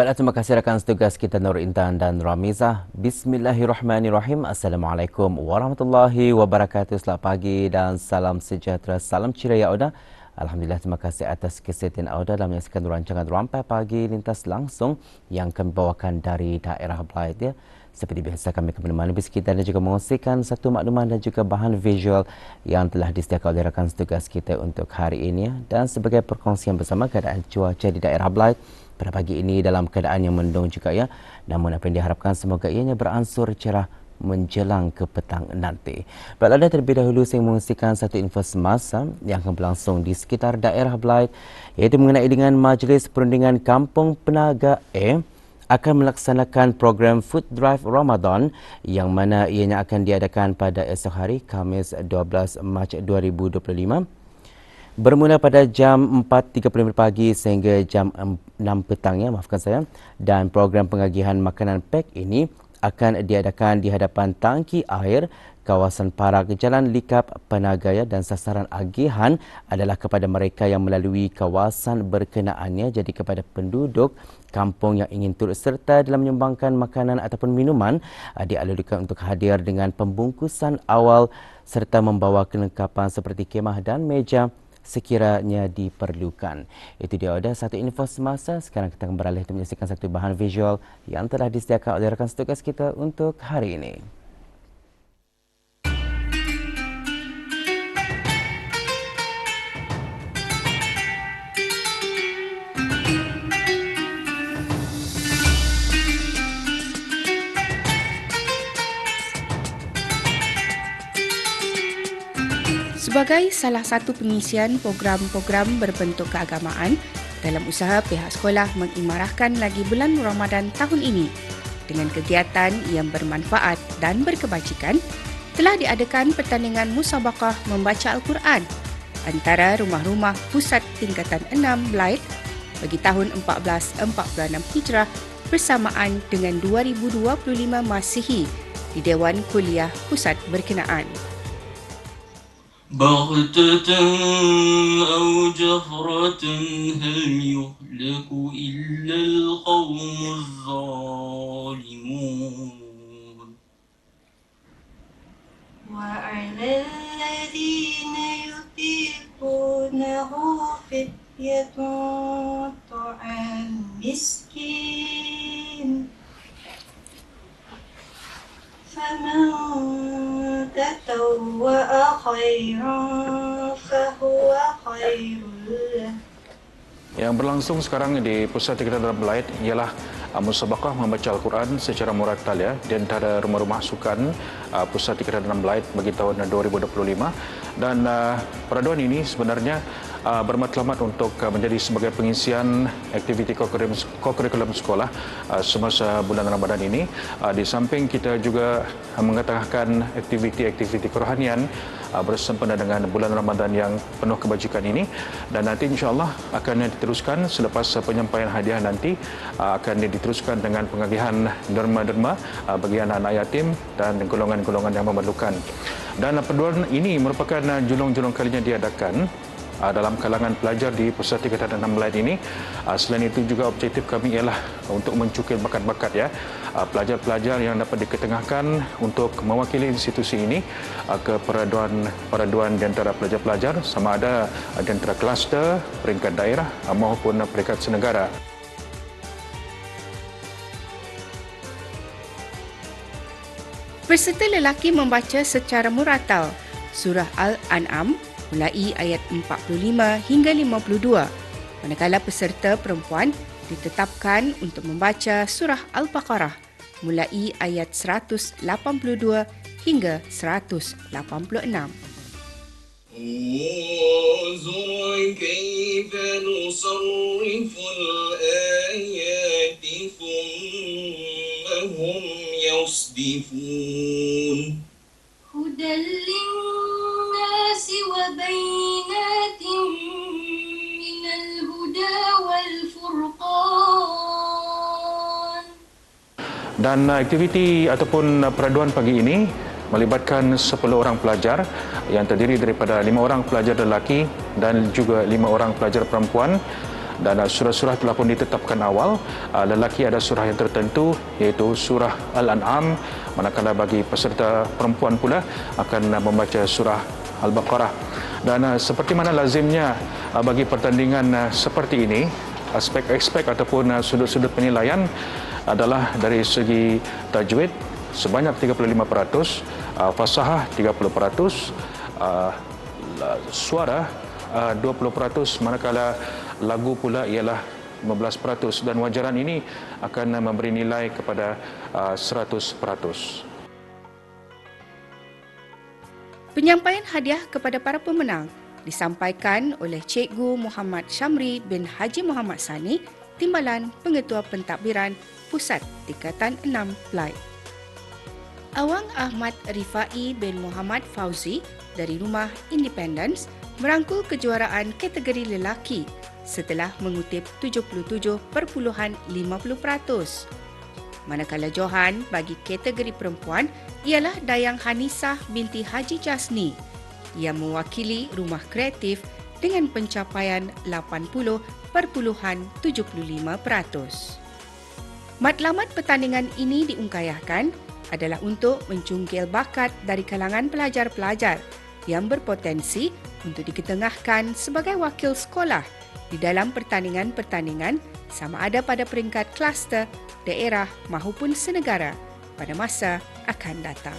Baiklah, terima kasih rakan setugas kita Nur Intan dan Ramizah. Bismillahirrahmanirrahim. Assalamualaikum warahmatullahi wabarakatuh. Selamat pagi dan salam sejahtera. Salam ceria Auda. Alhamdulillah, terima kasih atas kesetiaan Auda dalam menyaksikan rancangan Rampai Pagi Lintas Langsung yang kami bawakan dari daerah Blight. Ya. Seperti biasa kami akan menemani kita dan juga mengongsikan satu makluman dan juga bahan visual yang telah disediakan oleh rakan setugas kita untuk hari ini. Dan sebagai perkongsian bersama keadaan cuaca di daerah Blight pada pagi ini dalam keadaan yang mendung juga ya. Namun apa yang diharapkan semoga ianya beransur cerah menjelang ke petang nanti. Baiklah terlebih dahulu saya mengungsikan satu info semasa yang akan berlangsung di sekitar daerah Blight iaitu mengenai dengan Majlis Perundingan Kampung Penaga A akan melaksanakan program Food Drive Ramadan yang mana ianya akan diadakan pada esok hari Khamis 12 Mac 2025 bermula pada jam 4.30 pagi sehingga jam 6 petang ya maafkan saya. Dan program pengagihan makanan pack ini akan diadakan di hadapan tangki air. Kawasan Parak Jalan Likap Penagaya dan sasaran agihan adalah kepada mereka yang melalui kawasan berkenaannya. Jadi kepada penduduk kampung yang ingin turut serta dalam menyumbangkan makanan ataupun minuman dialukan untuk hadir dengan pembungkusan awal serta membawa kelengkapan seperti kemah dan meja sekiranya diperlukan. Itu dia ada satu info semasa. Sekarang kita akan beralih untuk menyaksikan satu bahan visual yang telah disediakan oleh rakan setugas kita untuk hari ini. Sebagai salah satu pengisian program-program berbentuk keagamaan dalam usaha pihak sekolah mengimarahkan lagi bulan Ramadan tahun ini dengan kegiatan yang bermanfaat dan berkebajikan telah diadakan pertandingan musabakah membaca Al-Quran antara rumah-rumah pusat tingkatan 6 Blight bagi tahun 1446 Hijrah bersamaan dengan 2025 Masihi di Dewan Kuliah Pusat Berkenaan. بغتة أو جهرة هل يهلك إلا القوم الظالمون؟ وعلى الذين يطيقونه فدية طعام مسكين. فمن تطوع خيرا فهو خير له Yang berlangsung sekarang di Pusat Tingkatan Belaid ialah uh, musabaqah membaca Al-Quran secara murattal ya di antara rumah-rumah sukan uh, Pusat Tingkatan Belaid bagi tahun 2025 dan uh, peraduan ini sebenarnya uh, bermatlamat untuk uh, menjadi sebagai pengisian aktiviti kokurikulum sekolah uh, semasa bulan Ramadan ini. Uh, di samping kita juga mengatakan aktiviti-aktiviti kerohanian uh, bersempena dengan bulan Ramadan yang penuh kebajikan ini dan nanti insyaAllah akan diteruskan selepas penyampaian hadiah nanti uh, akan diteruskan dengan pengagihan derma-derma uh, bagi anak-anak yatim dan golongan-golongan yang memerlukan. Dan perduan ini merupakan julung-julung kalinya diadakan uh, dalam kalangan pelajar di Pusat Tingkatan 6 Melayu ini. Uh, selain itu juga objektif kami ialah untuk mencukil bakat-bakat ya uh, pelajar-pelajar yang dapat diketengahkan untuk mewakili institusi ini uh, ke peraduan peraduan di antara pelajar-pelajar sama ada uh, di antara kluster, peringkat daerah uh, maupun peringkat senegara. Peserta lelaki membaca secara muratal surah Al-An'am mulai ayat 45 hingga 52, manakala peserta perempuan ditetapkan untuk membaca surah Al-Baqarah mulai ayat 182 hingga 186. انظر كيف نصرف الآيات ثم هم يصدفون هدى للناس Dan aktiviti ataupun peraduan pagi ini melibatkan 10 orang pelajar. Yang terdiri daripada lima orang pelajar lelaki dan juga lima orang pelajar perempuan. Dan uh, surah-surah telah pun ditetapkan awal. Uh, lelaki ada surah yang tertentu iaitu surah Al-An'am. Manakala bagi peserta perempuan pula akan uh, membaca surah Al-Baqarah. Dan seperti mana lazimnya bagi pertandingan seperti ini aspek-aspek ataupun sudut-sudut penilaian adalah dari segi tajwid sebanyak 35%, uh, fasahah 30%, uh, suara uh, 20% manakala lagu pula ialah 15% dan wajaran ini akan memberi nilai kepada uh, 100%. Penyampaian hadiah kepada para pemenang disampaikan oleh Cikgu Muhammad Syamri bin Haji Muhammad Sani, Timbalan Pengetua Pentadbiran Pusat Tingkatan 6 Pelai. Awang Ahmad Rifai bin Muhammad Fauzi dari Rumah Independence merangkul kejuaraan kategori lelaki setelah mengutip 77.50%. Manakala Johan bagi kategori perempuan ialah Dayang Hanisah binti Haji Jasni yang mewakili Rumah Kreatif dengan pencapaian 80.75%. Matlamat pertandingan ini diungkayahkan adalah untuk mencungkil bakat dari kalangan pelajar-pelajar yang berpotensi untuk diketengahkan sebagai wakil sekolah di dalam pertandingan-pertandingan sama ada pada peringkat kluster, daerah maupun senegara pada masa akan datang.